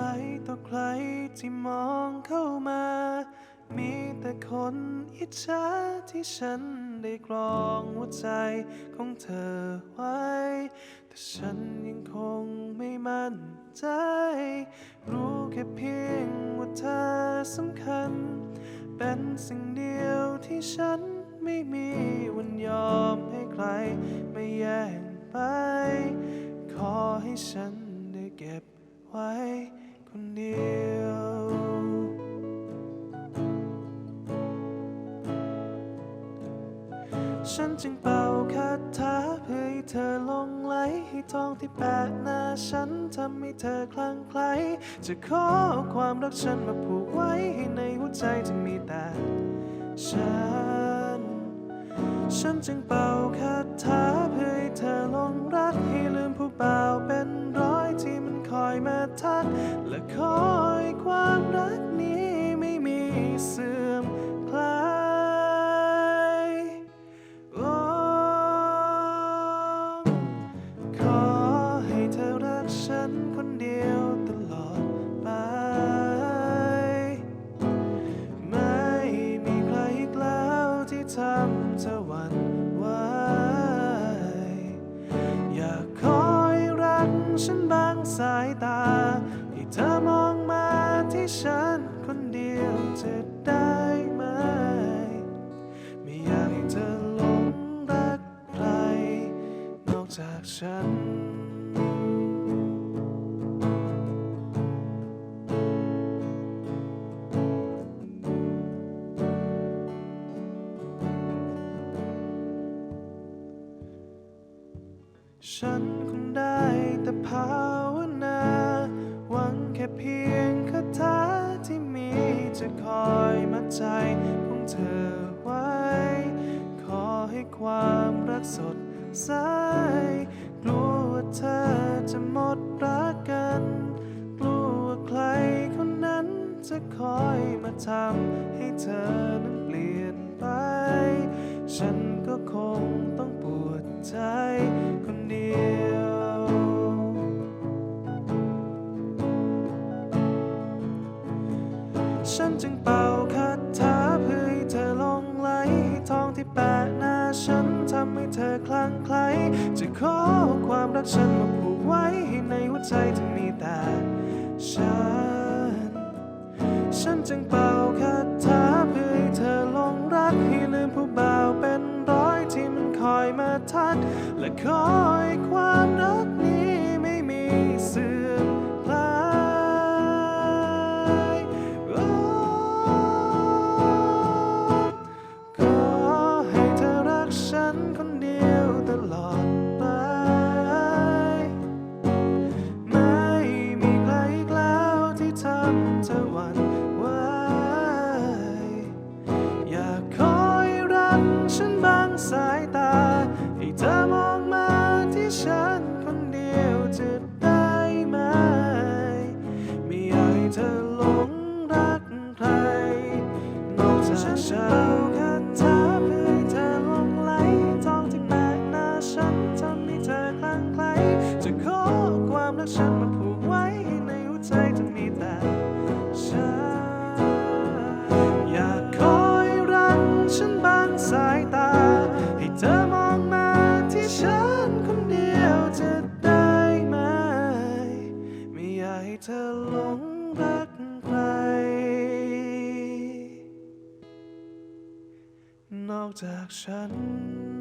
รต่อใครที่มองเข้ามา มีแต่คนอิจฉาที่ฉันได้กรองหัวใจของเธอไว้ แต่ฉันยังคงไม่มั่นใจ รู้แค่เพียงว่าเธอสำคัญ เป็นสิ่งเดียวที่ฉันไม่มีวันยอม ฉันจึงเป่าคาถาเพื่อให้เธอลงไหลให้ทองที่แปะหน้าฉันทำให้เธอคลั่งไคล้จะขอความรักฉันมาผูกไว้ให้ในหัวใจจะมีแต่ฉัน ฉันจึงเป่าคาถาเพื่อให้เธอลงรักให้ลืมผู้บ่าเป็นร้อยที่มันคอยมาทักและคอยความรักำเธอหวั่นไหวอยากคอยรักฉันบางสายตา ให้เธอมองมาที่ฉันคนเดียวจะได้ไหม ไม่อยากให้เธอหลงรักใครนอกจากฉัน ฉันคงได้แต่ภาวนา หวังแค่เพียงคาถาที่มีจะคอยมัดใจของเธอไว้ ขอให้ความรักสดใสกลัวว่าเธอจะหมดรักกัน กลัวว่าใครคนนั้นจะคอยมาทำให้เธอนั้น ฉันจึงเป่าคาถาเพื่อให้เธอลงไหลให้ทองที่แปะหน้าฉันทำให้เธอคลั่งไคล้จะขอความรักฉันมาผูกไว้ให้ในหัวใจที่มีแต่ฉัน ฉันจึงเป่าคาถาเพื่อให้เธอลงรักให้ลืมผู้บ่าวเป็นร้อยที่มันคอยมาทักและคอยความรักนี้ จากฉัน